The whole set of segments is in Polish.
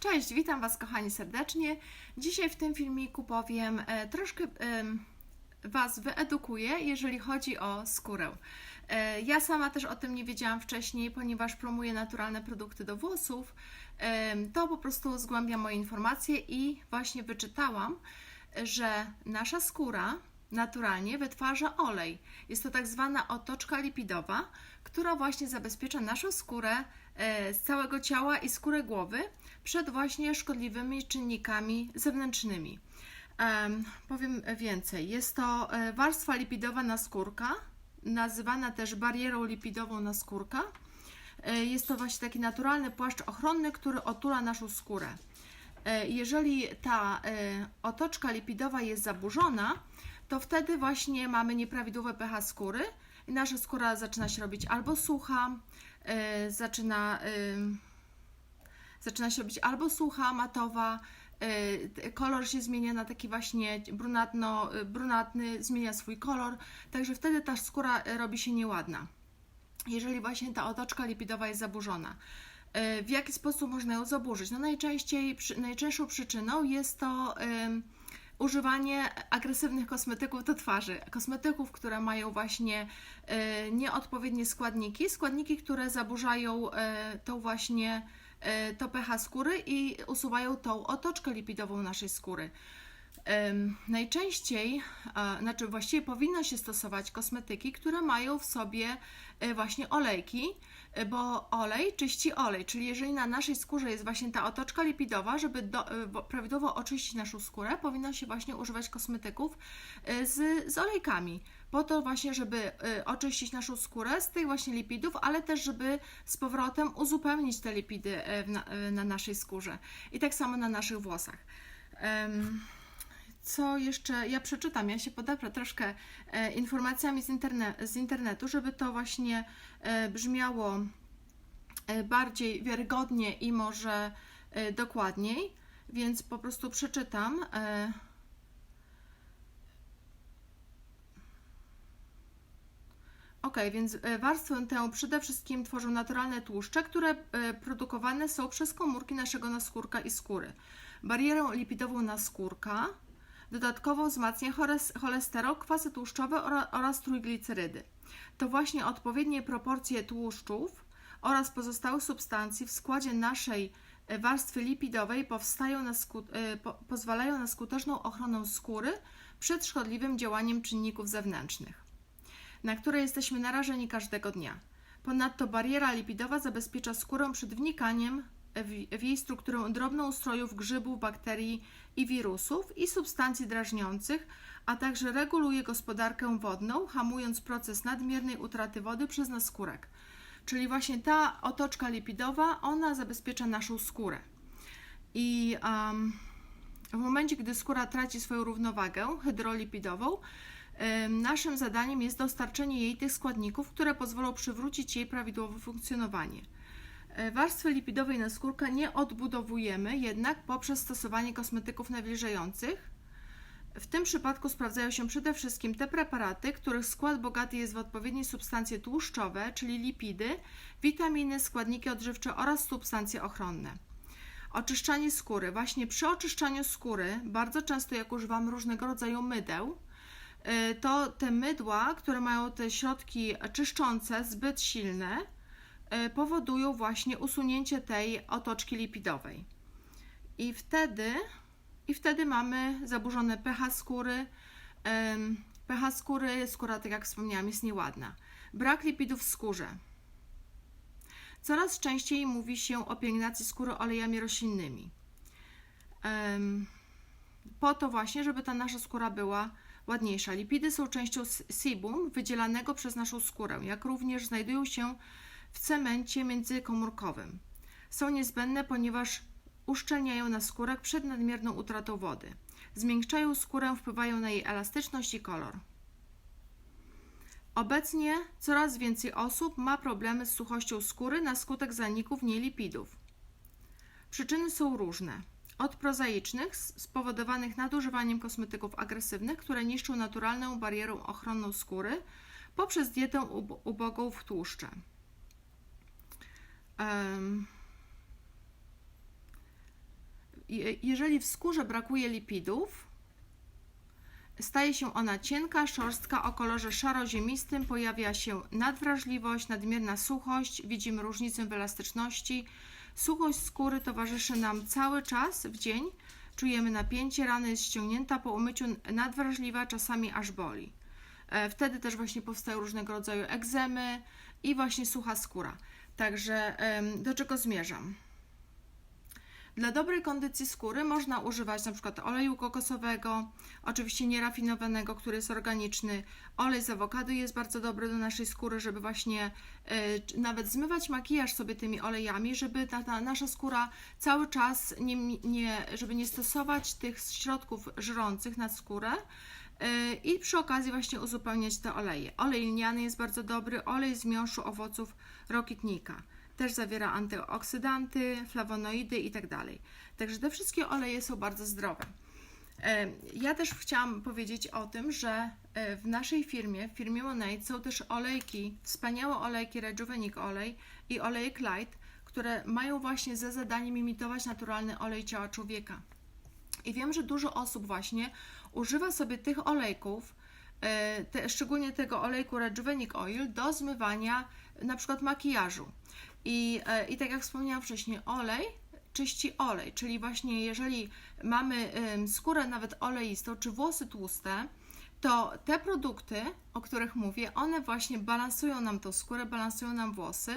Cześć, witam Was kochani serdecznie. Dzisiaj w tym filmiku powiem e, troszkę Was wyedukuję, jeżeli chodzi o skórę. E, Ja sama też o tym nie wiedziałam wcześniej, ponieważ promuję naturalne produkty do włosów. To po prostu zgłębia moje informacje i właśnie wyczytałam, że nasza skóra naturalnie wytwarza olej. Jest to tak zwana otoczka lipidowa, która właśnie zabezpiecza naszą skórę z całego ciała i skórę głowy przed właśnie szkodliwymi czynnikami zewnętrznymi. Em, powiem więcej. Jest to e, warstwa lipidowa naskórka, nazywana też barierą lipidową naskórka. E, Jest to właśnie taki naturalny płaszcz ochronny, który otula naszą skórę. E, Jeżeli ta e, otoczka lipidowa jest zaburzona, to wtedy właśnie mamy nieprawidłowe pH skóry i nasza skóra zaczyna się robić albo sucha, e, zaczyna, e, zaczyna się robić albo sucha, matowa, e, kolor się zmienia na taki właśnie brunatno, brunatny, zmienia swój kolor, także wtedy ta skóra robi się nieładna jeżeli właśnie ta otoczka lipidowa jest zaburzona. W jaki sposób można ją zaburzyć? No najczęściej, najczęstszą przyczyną jest to używanie agresywnych kosmetyków do twarzy. Kosmetyków, które mają właśnie e, nieodpowiednie składniki, składniki, które zaburzają e, tą właśnie e, to pH skóry i usuwają tą otoczkę lipidową naszej skóry. Najczęściej, znaczy właściwie powinno się stosować kosmetyki, które mają w sobie właśnie olejki, bo olej czyści olej, czyli jeżeli na naszej skórze jest właśnie ta otoczka lipidowa, żeby do, e, wo- prawidłowo oczyścić naszą skórę, powinno się właśnie używać kosmetyków e, z, z olejkami. Po to właśnie, żeby e, oczyścić naszą skórę z tych właśnie lipidów, ale też, żeby z powrotem uzupełnić te lipidy e, na, e, na naszej skórze. I tak samo na naszych włosach. Em, co jeszcze ja przeczytam, ja się podeprę troszkę e, informacjami z, interne- z internetu, żeby to właśnie e, brzmiało e, bardziej wiarygodnie i może dokładniej, więc po prostu przeczytam. Ok, więc warstwę tę przede wszystkim tworzą naturalne tłuszcze, które produkowane są przez komórki naszego naskórka i skóry. Barierę lipidową naskórka dodatkowo wzmacnia cholesterol, kwasy tłuszczowe ora- oraz trójglicerydy. To właśnie odpowiednie proporcje tłuszczów oraz pozostałych substancji w składzie naszej e, warstwy lipidowej na e, po- pozwalają na skuteczną ochronę skóry przed szkodliwym działaniem czynników zewnętrznych na które jesteśmy narażeni każdego dnia. Ponadto bariera lipidowa zabezpiecza skórę przed wnikaniem w, jej strukturę drobnoustrojów, grzybów, bakterii i wirusów i substancji drażniących, a także reguluje gospodarkę wodną, hamując proces nadmiernej utraty wody przez naskórek. Czyli właśnie ta otoczka lipidowa, ona zabezpiecza naszą skórę. I um, w momencie, gdy skóra traci swoją równowagę hydrolipidową, Ym, Naszym zadaniem jest dostarczenie jej tych składników, które pozwolą przywrócić jej prawidłowe funkcjonowanie. E, Warstwy lipidowej naskórka nie odbudowujemy jednak poprzez stosowanie kosmetyków nawilżających. W tym przypadku sprawdzają się przede wszystkim te preparaty, których skład bogaty jest w odpowiednie substancje tłuszczowe, czyli lipidy, witaminy, składniki odżywcze oraz substancje ochronne. Oczyszczanie skóry. Właśnie przy oczyszczaniu skóry, bardzo często jak używamy różnego rodzaju mydeł, y, to te mydła, które mają te środki czyszczące zbyt silne, powodują właśnie usunięcie tej otoczki lipidowej. I wtedy, i wtedy mamy zaburzone pH skóry. PH skóry, skóra, tak jak wspomniałam, jest nieładna. Brak lipidów w skórze. Coraz częściej mówi się o pielęgnacji skóry olejami roślinnymi. Ym, po to właśnie, żeby ta nasza skóra była ładniejsza. Lipidy są częścią sebum wydzielanego przez naszą skórę, jak również znajdują się w cemencie międzykomórkowym. Są niezbędne, ponieważ uszczelniają na skórach przed nadmierną utratą wody. Zmiękczają skórę, wpływają na jej elastyczność i kolor. Obecnie coraz więcej osób ma problemy z suchością skóry na skutek zaniku w niej lipidów. Przyczyny są różne. Od prozaicznych, spowodowanych nadużywaniem kosmetyków agresywnych, które niszczą naturalną barierę ochronną skóry, poprzez dietę ub- ubogą w tłuszcze. Je- jeżeli w skórze brakuje lipidów, staje się ona cienka, szorstka o kolorze szaro-ziemistym, pojawia się nadwrażliwość, nadmierna suchość, widzimy różnicę w elastyczności. Suchość skóry towarzyszy nam cały czas w dzień. Czujemy napięcie, rana jest ściągnięta, po umyciu nadwrażliwa, czasami aż boli. E, Wtedy też właśnie powstają różnego rodzaju egzemy i właśnie sucha skóra. Także do czego zmierzam? Dla dobrej kondycji skóry można używać przykład oleju kokosowego, oczywiście nierafinowanego, który jest organiczny. Olej z awokado jest bardzo dobry do naszej skóry, żeby właśnie czy nawet zmywać makijaż sobie tymi olejami, żeby ta, ta nasza skóra cały czas nie, nie, żeby nie stosować tych środków żrących na skórę. e, I przy okazji właśnie uzupełniać te oleje. Olej lniany jest bardzo dobry, olej z miąższu owoców rokitnika. Też zawiera antyoksydanty, flawonoidy i tak. Także te wszystkie oleje są bardzo zdrowe. E, Ja też chciałam powiedzieć o tym, że e, w naszej firmie, w firmie Monate są też olejki, wspaniałe olejki Rejuvenik olej i olejek Light, które mają właśnie za zadaniem imitować naturalny olej ciała człowieka. I wiem, że dużo osób właśnie używa sobie tych olejków, e, te, szczególnie tego olejku Rejuvenik Oil do zmywania na przykład makijażu. I, e, I tak jak wspomniałam wcześniej, olej czyści olej, czyli właśnie jeżeli mamy skórę nawet oleistą czy włosy tłuste, to te produkty, o których mówię, one właśnie balansują nam tą skórę, balansują nam włosy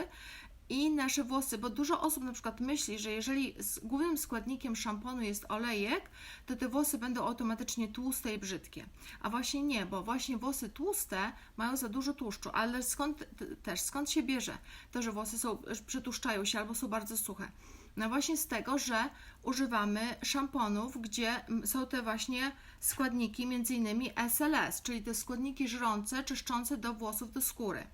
i nasze włosy, bo dużo osób na przykład myśli, że jeżeli głównym składnikiem szamponu jest olejek, to te włosy będą automatycznie tłuste i brzydkie. A właśnie nie, bo właśnie włosy tłuste mają za dużo tłuszczu, ale skąd też skąd się bierze to, że włosy są przytłuszczają się albo są bardzo suche? No właśnie z tego, że używamy szamponów, gdzie są te właśnie składniki, między innymi SLS, czyli te składniki żrące, czyszczące do włosów, do skóry.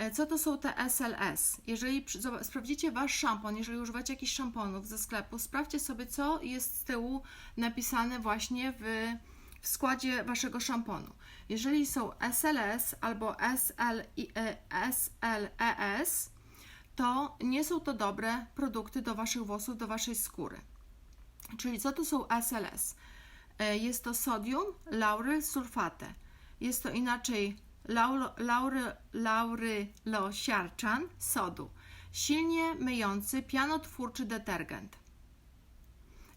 E, Co to są te SLS? Jeżeli sprawdzicie wasz szampon, jeżeli używacie jakichś szamponów ze sklepu, sprawdźcie sobie, co jest z tyłu napisane właśnie w, w składzie waszego szamponu. Jeżeli są SLS albo SL, e, SLES, to nie są to dobre produkty do waszych włosów, do waszej skóry. Czyli co to są SLS? E, Jest to sodium lauryl sulfate. Jest to inaczej lauro- laury- laurylosiarczan sodu. Silnie myjący, pianotwórczy detergent.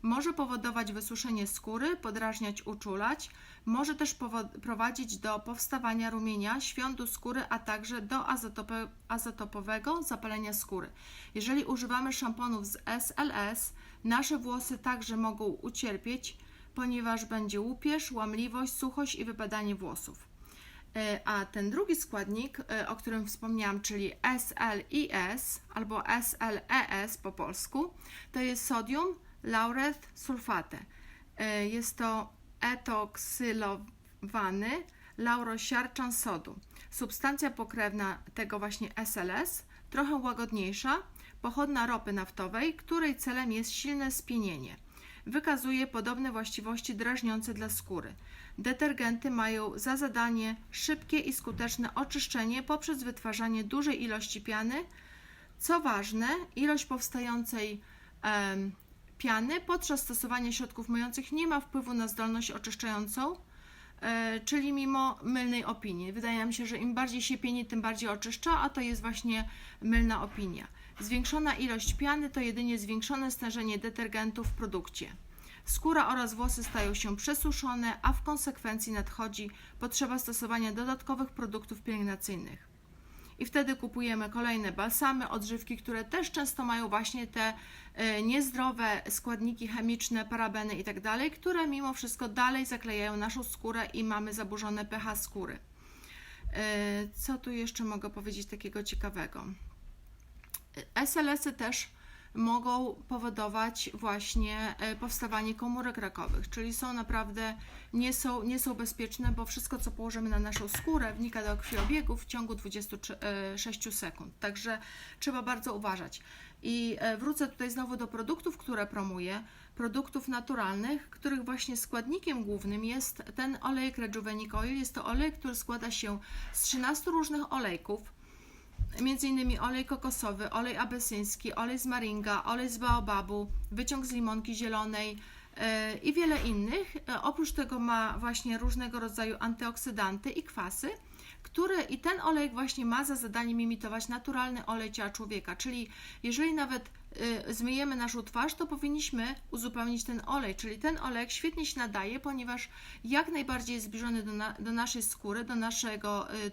Może powodować wysuszenie skóry, podrażniać, uczulać. Może też prowadzić do powstawania rumienia, świądu skóry, a także do azotope- azotopowego zapalenia skóry. Jeżeli używamy szamponów z SLS, nasze włosy także mogą ucierpieć, ponieważ będzie łupież, łamliwość, suchość i wypadanie włosów. E, A ten drugi składnik, e, o którym wspomniałam, czyli SLIS albo SLES po polsku, to jest sodium lauret sulfate. E, Jest to etoksylowany laurosiarczan sodu. Substancja pokrewna tego właśnie SLS, trochę łagodniejsza, pochodna ropy naftowej, której celem jest silne spienienie. Wykazuje podobne właściwości drażniące dla skóry. Detergenty mają za zadanie szybkie i skuteczne oczyszczenie poprzez wytwarzanie dużej ilości piany. Co ważne, ilość powstającej em, piany podczas stosowania środków myjących nie ma wpływu na zdolność oczyszczającą, e, czyli mimo mylnej opinii. Wydaje mi się, że im bardziej się pieni, tym bardziej oczyszcza, a to jest właśnie mylna opinia. Zwiększona ilość piany to jedynie zwiększone stężenie detergentu w produkcie. Skóra oraz włosy stają się przesuszone, a w konsekwencji nadchodzi potrzeba stosowania dodatkowych produktów pielęgnacyjnych. I wtedy kupujemy kolejne balsamy, odżywki, które też często mają właśnie te e, niezdrowe składniki chemiczne, parabeny i tak które mimo wszystko dalej zaklejają naszą skórę i mamy zaburzone pH skóry. E, Co tu jeszcze mogę powiedzieć takiego ciekawego? SLS-y też mogą powodować właśnie e, powstawanie komórek rakowych, czyli są naprawdę, nie są, nie są bezpieczne, bo wszystko, co położymy na naszą skórę, wnika do krwiobiegu w ciągu 26 sekund. Także trzeba bardzo uważać. I e, wrócę tutaj znowu do produktów, które promuję, produktów naturalnych, których właśnie składnikiem głównym jest ten olejek Rejuvenik Oil. Jest to olej, który składa się z 13 różnych olejków, innymi olej kokosowy, olej abesyński, olej z maringa, olej z baobabu, wyciąg z limonki zielonej e, i wiele innych. E, Oprócz tego ma właśnie różnego rodzaju antyoksydanty i kwasy, które i ten olej właśnie ma za zadanie imitować naturalny olej ciała człowieka, czyli jeżeli nawet y, zmyjemy naszą twarz, to powinniśmy uzupełnić ten olej, czyli ten olej świetnie się nadaje, ponieważ jak najbardziej jest zbliżony do, na, do naszej skóry, do naszego y,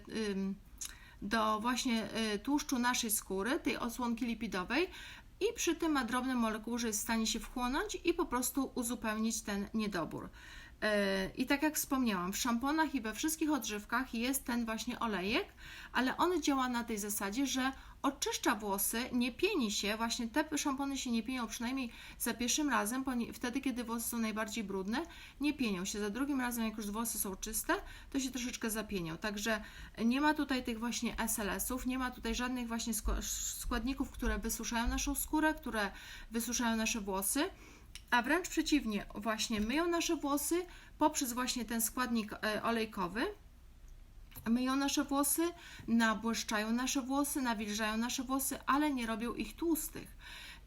do właśnie y, tłuszczu naszej skóry, tej osłonki lipidowej i przy tym ma drobne molekuły, że jest w stanie się wchłonąć i po prostu uzupełnić ten niedobór. Y, I tak jak wspomniałam, w szamponach i we wszystkich odżywkach jest ten właśnie olejek, ale on działa na tej zasadzie, że oczyszcza włosy, nie pieni się, właśnie te szampony się nie pienią przynajmniej za pierwszym razem, wtedy kiedy włosy są najbardziej brudne, nie pienią się. Za drugim razem, jak już włosy są czyste, to się troszeczkę zapienią. Także nie ma tutaj tych właśnie SLS-ów, nie ma tutaj żadnych właśnie skła- składników, które wysuszają naszą skórę, które wysuszają nasze włosy a wręcz przeciwnie, właśnie myją nasze włosy poprzez właśnie ten składnik e, olejkowy. Myją nasze włosy, nabłyszczają nasze włosy, nawilżają nasze włosy, ale nie robią ich tłustych.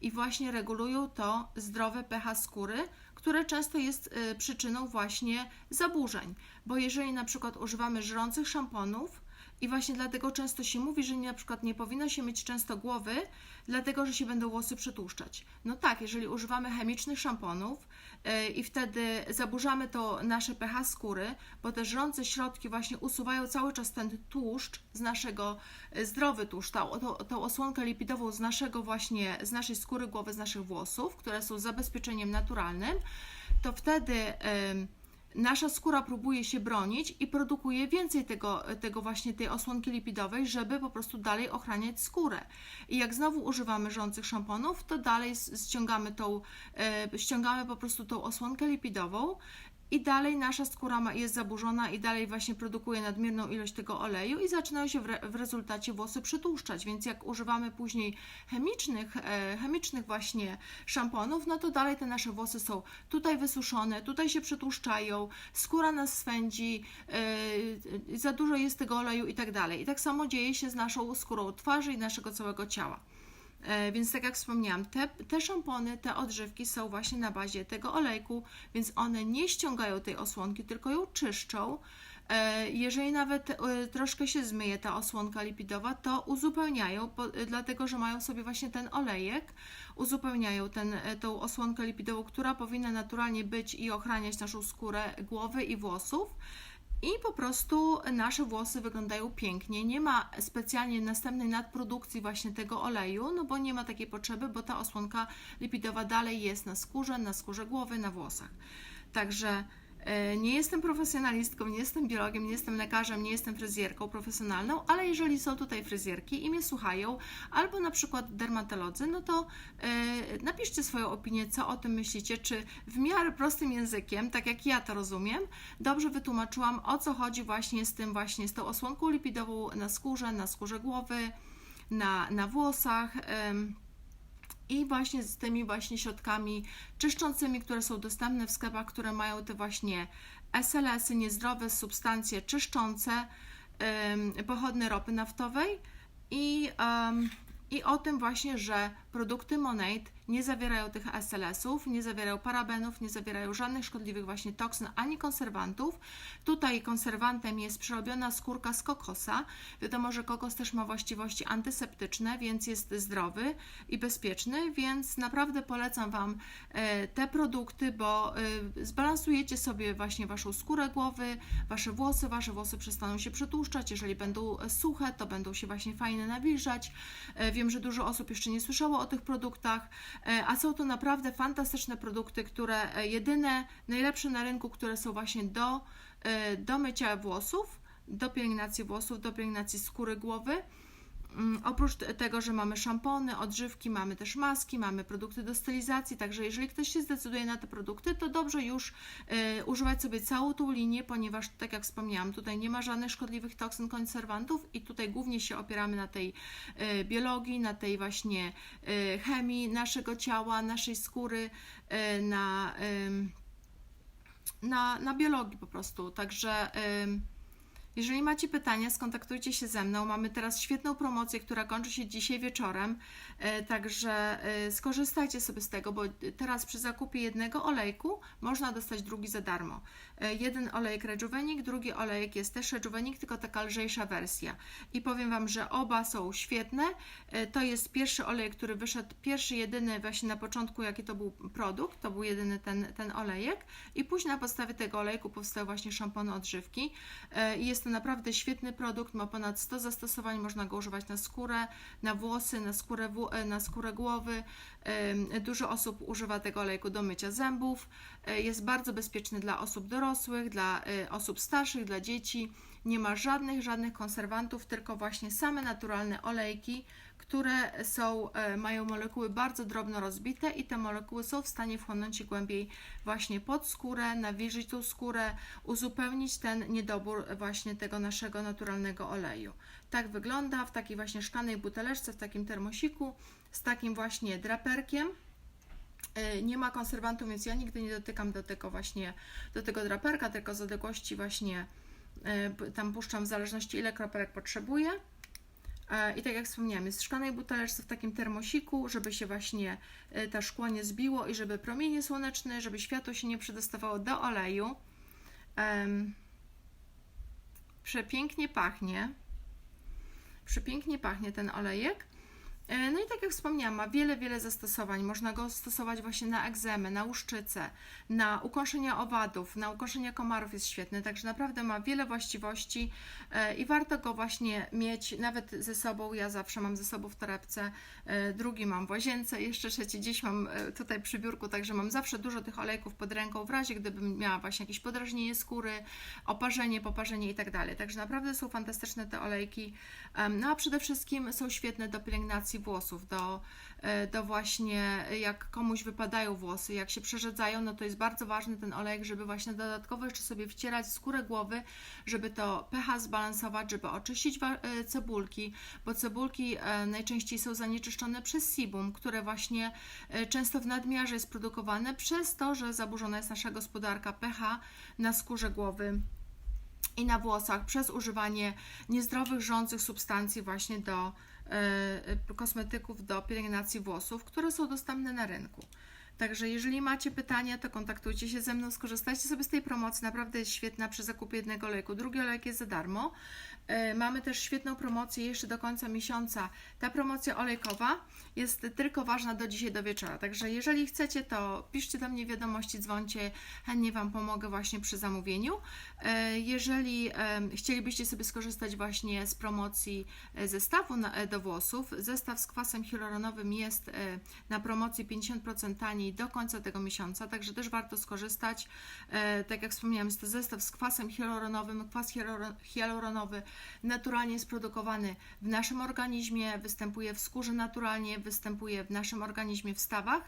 I właśnie regulują to zdrowe pH skóry, które często jest e, przyczyną właśnie zaburzeń. Bo jeżeli na przykład używamy żrących szamponów, i właśnie dlatego często się mówi, że na przykład nie powinno się mieć często głowy, dlatego że się będą włosy przetłuszczać. No tak, jeżeli używamy chemicznych szamponów yy, i wtedy zaburzamy to nasze pH skóry, bo te żrące środki właśnie usuwają cały czas ten tłuszcz z naszego, yy, zdrowy tłuszcz, tą, tą, tą osłonkę lipidową z naszego właśnie, z naszej skóry głowy, z naszych włosów, które są zabezpieczeniem naturalnym, to wtedy yy, nasza skóra próbuje się bronić i produkuje więcej tego, tego właśnie tej osłonki lipidowej, żeby po prostu dalej ochraniać skórę. I jak znowu używamy żących szamponów, to dalej ściągamy tą, e, ściągamy po prostu tą osłonkę lipidową i dalej nasza skóra jest zaburzona i dalej właśnie produkuje nadmierną ilość tego oleju i zaczynają się w, re, w rezultacie włosy przytłuszczać, więc jak używamy później chemicznych, e, chemicznych właśnie szamponów, no to dalej te nasze włosy są tutaj wysuszone, tutaj się przytłuszczają, skóra nas swędzi, e, za dużo jest tego oleju i tak dalej. I tak samo dzieje się z naszą skórą twarzy i naszego całego ciała. E, Więc tak jak wspomniałam, te, te szampony, te odżywki są właśnie na bazie tego olejku, więc one nie ściągają tej osłonki, tylko ją czyszczą. E, Jeżeli nawet e, troszkę się zmyje ta osłonka lipidowa, to uzupełniają, dlatego że mają sobie właśnie ten olejek, uzupełniają ten, tą osłonkę lipidową, która powinna naturalnie być i ochraniać naszą skórę głowy i włosów. I po prostu nasze włosy wyglądają pięknie. Nie ma specjalnie następnej nadprodukcji właśnie tego oleju, no bo nie ma takiej potrzeby, bo ta osłonka lipidowa dalej jest na skórze, na skórze głowy, na włosach. Także nie jestem profesjonalistką, nie jestem biologiem, nie jestem lekarzem, nie jestem fryzjerką profesjonalną, ale jeżeli są tutaj fryzjerki i mnie słuchają, albo na przykład dermatolodzy, no to e, napiszcie swoją opinię, co o tym myślicie, czy w miarę prostym językiem, tak jak ja to rozumiem, dobrze wytłumaczyłam, o co chodzi właśnie z tym właśnie, z tą osłonką lipidową na skórze, na skórze głowy, na, na włosach. I właśnie z tymi właśnie środkami czyszczącymi, które są dostępne w sklepach, które mają te właśnie SLS-y, niezdrowe substancje czyszczące, pochodne ropy naftowej i, i o tym właśnie, że produkty Monate nie zawierają tych SLS-ów, nie zawierają parabenów, nie zawierają żadnych szkodliwych właśnie toksyn ani konserwantów. Tutaj konserwantem jest przerobiona skórka z kokosa. Wiadomo, że kokos też ma właściwości antyseptyczne, więc jest zdrowy i bezpieczny, więc naprawdę polecam Wam e, te produkty, bo e, zbalansujecie sobie właśnie Waszą skórę głowy, Wasze włosy, Wasze włosy przestaną się przetłuszczać, jeżeli będą suche, to będą się właśnie fajnie nawilżać. E, Wiem, że dużo osób jeszcze nie słyszało o tych produktach, e, a są to naprawdę fantastyczne produkty, które e, jedyne, najlepsze na rynku, które są właśnie do, e, do mycia włosów, do pielęgnacji włosów, do pielęgnacji skóry głowy. Mm, Oprócz te- tego, że mamy szampony, odżywki, mamy też maski, mamy produkty do stylizacji, także jeżeli ktoś się zdecyduje na te produkty, to dobrze już e, używać sobie całą tą linię, ponieważ tak jak wspomniałam, tutaj nie ma żadnych szkodliwych toksyn, konserwantów i tutaj głównie się opieramy na tej e, biologii, na tej właśnie e, chemii naszego ciała, naszej skóry, na, na, na biologii po prostu. Także Jeżeli macie pytania, skontaktujcie się ze mną. Mamy teraz świetną promocję, która kończy się dzisiaj wieczorem, e, także e, skorzystajcie sobie z tego, bo teraz przy zakupie jednego olejku można dostać drugi za darmo. E, Jeden olejek Rejuvenik, drugi olejek jest też Rejuvenik, tylko taka lżejsza wersja. I powiem Wam, że oba są świetne. To jest pierwszy olejek, który wyszedł, pierwszy, jedyny właśnie na początku, jaki to był produkt, to był jedyny ten, ten olejek. I później na podstawie tego olejku powstały właśnie szampony odżywki. Jest to naprawdę świetny produkt, ma ponad 100 zastosowań, można go używać na skórę, na włosy, na skórę, e, na skórę głowy. Dużo osób używa tego olejku do mycia zębów. E, Jest bardzo bezpieczny dla osób dorosłych, dla e, osób starszych, dla dzieci. Nie ma żadnych, żadnych konserwantów, tylko właśnie same naturalne olejki, które są, e, mają molekuły bardzo drobno rozbite i te molekuły są w stanie wchłonąć się głębiej właśnie pod skórę, nawilżyć tą skórę, uzupełnić ten niedobór właśnie tego naszego naturalnego oleju. Tak wygląda w takiej właśnie szklanej buteleczce, w takim termosiku, z takim właśnie draperkiem. Y, Nie ma konserwantu, więc ja nigdy nie dotykam do tego właśnie, do tego draperka, tylko z odległości właśnie p- tam puszczam w zależności ile kropelek potrzebuję. E, I tak jak wspomniałam, jest szklanej buteleczce w takim termosiku, żeby się właśnie y, to szkło nie zbiło i żeby promienie słoneczne, żeby światło się nie przedostawało do oleju. Przepięknie pachnie. Przepięknie pachnie ten olejek. E, No i tak jak wspomniałam, ma wiele, wiele zastosowań. Można go stosować właśnie na egzemę, na łuszczycę, na ukąszenia owadów, na ukąszenia komarów jest świetny, także naprawdę ma wiele właściwości e, i warto go właśnie mieć nawet ze sobą. Ja zawsze mam ze sobą w torebce, e, drugi mam w łazience, jeszcze trzeci gdzieś mam tutaj przy biurku, także mam zawsze dużo tych olejków pod ręką, w razie gdybym miała właśnie jakieś podrażnienie skóry, oparzenie, poparzenie i tak dalej. Także naprawdę są fantastyczne te olejki. No a przede wszystkim są świetne do pielęgnacji włosów, do, e, do właśnie e, jak komuś wypadają włosy, jak się przerzedzają, no to jest bardzo ważny ten olejek, żeby właśnie dodatkowo jeszcze sobie wcierać skórę głowy, żeby to pH zbalansować, żeby oczyścić e, cebulki, bo cebulki najczęściej są zanieczyszczone przez sebum, które właśnie często w nadmiarze jest produkowane przez to, że zaburzona jest nasza gospodarka pH na skórze głowy i na włosach przez używanie niezdrowych, rządzących substancji właśnie do kosmetyków do pielęgnacji włosów, które są dostępne na rynku. Także jeżeli macie pytania, to kontaktujcie się ze mną, skorzystajcie sobie z tej promocji, naprawdę jest świetna przy zakupie jednego olejku. Drugi olejek jest za darmo. E, Mamy też świetną promocję jeszcze do końca miesiąca. Ta promocja olejkowa jest tylko ważna do dzisiaj do wieczora. Także jeżeli chcecie, to piszcie do mnie wiadomości, dzwońcie, chętnie Wam pomogę właśnie przy zamówieniu. E, Jeżeli chcielibyście sobie skorzystać właśnie z promocji e, zestawu do włosów, zestaw z kwasem hialuronowym jest na promocji 50% taniej do końca tego miesiąca, także też warto skorzystać. E, Tak jak wspomniałam, jest to zestaw z kwasem hialuronowym. Kwas hialuro- hialuronowy naturalnie jest produkowany w naszym organizmie, występuje w skórze naturalnie, występuje w naszym organizmie w stawach,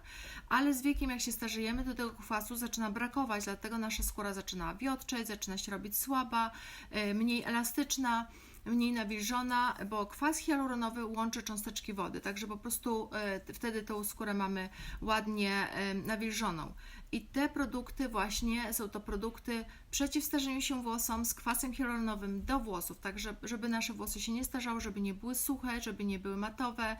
ale z wiekiem, jak się starzejemy, to tego kwasu zaczyna brakować, dlatego nasza skóra zaczyna wiotczeć, zaczyna się robić słaba, e, mniej elastyczna mniej nawilżona, bo kwas hialuronowy łączy cząsteczki wody, także po prostu e, wtedy tą skórę mamy ładnie e, nawilżoną. I te produkty właśnie są to produkty przeciw starzeniu się włosom z kwasem hialuronowym do włosów, tak żeby, nasze włosy się nie starzały, żeby nie były suche, żeby nie były matowe,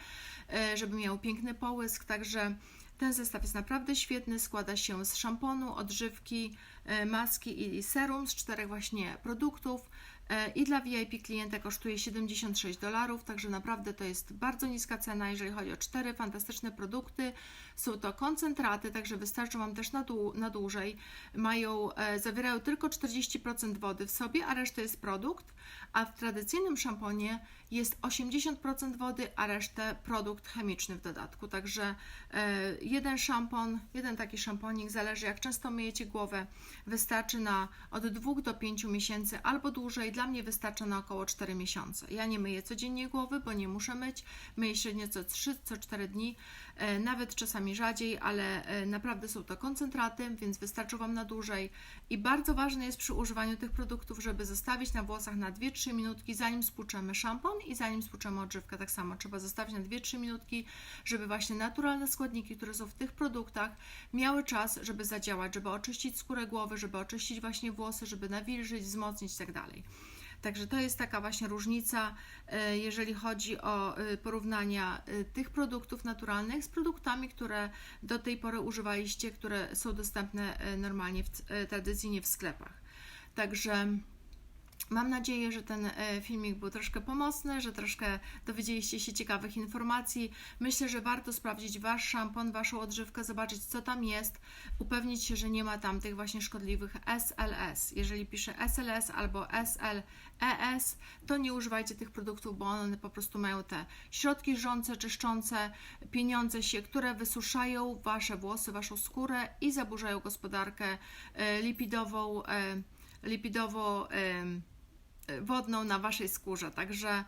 e, żeby miały piękny połysk, także ten zestaw jest naprawdę świetny, składa się z szamponu, odżywki, maski i serum z czterech właśnie produktów. E, I dla VIP klienta kosztuje 76 dolarów, także naprawdę to jest bardzo niska cena, jeżeli chodzi o cztery fantastyczne produkty. Są to koncentraty, także wystarczą Wam też na, dłu- na dłużej. Mają, e, zawierają tylko 40% wody w sobie, a reszta jest produkt, a w tradycyjnym szamponie jest 80% wody, a resztę produkt chemiczny w dodatku. Także e, jeden szampon, jeden taki szamponik, zależy jak często myjecie głowę, wystarczy na od 2 do 5 miesięcy albo dłużej. Dla mnie wystarcza na około 4 miesiące. Ja nie myję codziennie głowy, bo nie muszę myć. Myję średnio co 3, co 4 dni, nawet czasami rzadziej, ale e, naprawdę są to koncentraty, więc wystarczą Wam na dłużej. I bardzo ważne jest przy używaniu tych produktów, żeby zostawić na włosach na 2-3 minutki, zanim spłuczemy szampon i zanim spłuczemy odżywkę. Tak samo trzeba zostawić na 2-3 minutki, żeby właśnie naturalne składniki, które są w tych produktach, miały czas, żeby zadziałać, żeby oczyścić skórę głowy, żeby oczyścić właśnie włosy, żeby nawilżyć, wzmocnić itd. Także to jest taka właśnie różnica, e, jeżeli chodzi o e, porównania e, tych produktów naturalnych z produktami, które do tej pory używaliście, które są dostępne normalnie, w, tradycyjnie w sklepach. Także Mam nadzieję, że ten e, filmik był troszkę pomocny, że troszkę dowiedzieliście się ciekawych informacji. Myślę, że warto sprawdzić Wasz szampon, Waszą odżywkę, zobaczyć co tam jest, upewnić się, że nie ma tam tych właśnie szkodliwych SLS. Jeżeli pisze SLS albo SLES, to nie używajcie tych produktów, bo one po prostu mają te środki żrące, czyszczące, pieniądze się, które wysuszają Wasze włosy, Waszą skórę i zaburzają gospodarkę e, lipidową. E, lipidowo em, wodną na Waszej skórze. Także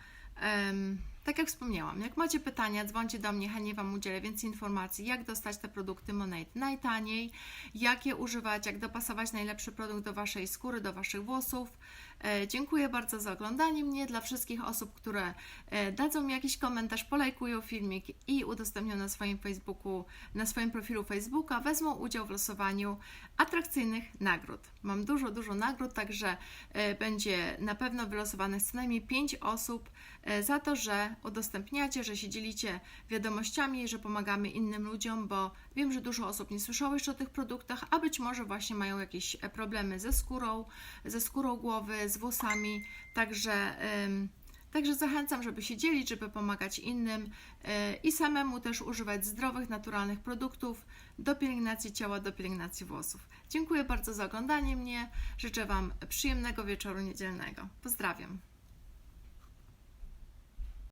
tak jak wspomniałam, jak macie pytania, dzwońcie do mnie, chętnie Wam udzielę więcej informacji, jak dostać te produkty Monate najtaniej, jak je używać, jak dopasować najlepszy produkt do Waszej skóry, do Waszych włosów. E, dziękuję bardzo za oglądanie mnie. Dla wszystkich osób, które e, dadzą mi jakiś komentarz, polajkują filmik i udostępnią na swoim Facebooku, na swoim profilu Facebooka, wezmą udział w losowaniu atrakcyjnych nagród. Mam dużo, dużo nagród, także e, będzie na pewno wylosowanych co najmniej 5 osób za to, że udostępniacie, że się dzielicie wiadomościami, że pomagamy innym ludziom, bo wiem, że dużo osób nie słyszało jeszcze o tych produktach, a być może właśnie mają jakieś problemy ze skórą, ze skórą głowy, z włosami, także. Także zachęcam, żeby się dzielić, żeby pomagać innym e, i samemu też używać zdrowych, naturalnych produktów do pielęgnacji ciała, do pielęgnacji włosów. Dziękuję bardzo za oglądanie mnie. Życzę Wam przyjemnego wieczoru niedzielnego. Pozdrawiam.